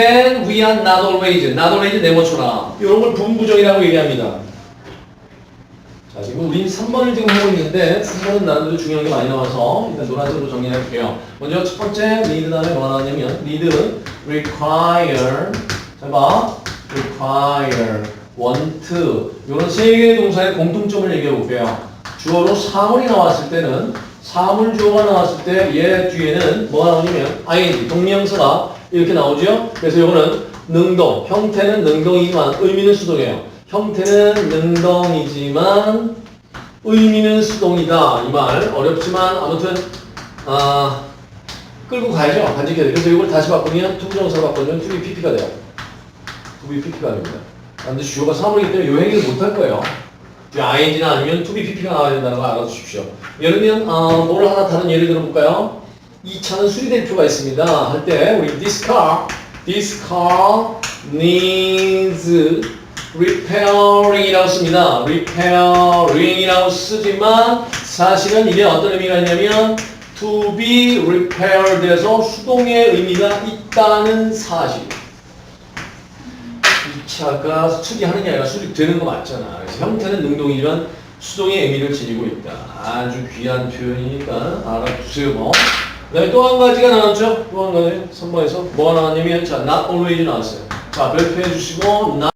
And we are not always, not always 네모처럼 이런 걸 분부정이라고 얘기합니다. 자, 지금 우린 3번을 지금 하고 있는데 3번은 나름대로 중요한 게 많이 나와서 일단 노란색으로 정리해 볼게요. 먼저 첫 번째 need 다음에 뭐가 나왔냐면 need, require, 자 봐, require, want, 이런 세 개의 동사의 공통점을 얘기해 볼게요. 주어로 사물이 나왔을 때는 사물 주어가 나왔을 때 얘 뒤에는 뭐가 나오냐면 ing, 동명사가 이렇게 나오죠. 그래서 이거는 능동, 형태는 능동이지만 의미는 수동이에요. 형태는 능동이지만 의미는 수동이다. 이 말 어렵지만 아무튼 아 끌고 가야죠. 간직해야 돼. 그래서 이걸 다시 바꾸면 투부정사 바꾸면 투비 PP가 돼요. 투비 PP가 됩니다. 반드시 주어가 사물이기 때문에 요 행위를 못할 거예요. ing나 아니면 투비 PP가 나와야 된다는 거 알아두십시오. 예를 들면 어, 뭘 하나 다른 예를 들어볼까요? 이 차는 수리될 필요가 있습니다. 할 때 우리 this car, this car needs repairing이라고 씁니다. repairing이라고 쓰지만 사실은 이게 어떤 의미가 있냐면 to be repaired에서 수동의 의미가 있다는 사실. 이 차가 수리하느냐 아니라 수리되는 거 맞잖아. 그래서 형태는 능동이지만 수동의 의미를 지니고 있다. 아주 귀한 표현이니까 알아두세요. 뭐. 그 다음에 또한 가지가 나왔죠? 또 한 가지. 3번에서 뭐가 나왔냐면 자, not always 나왔어요. 자, 별표해 주시고 not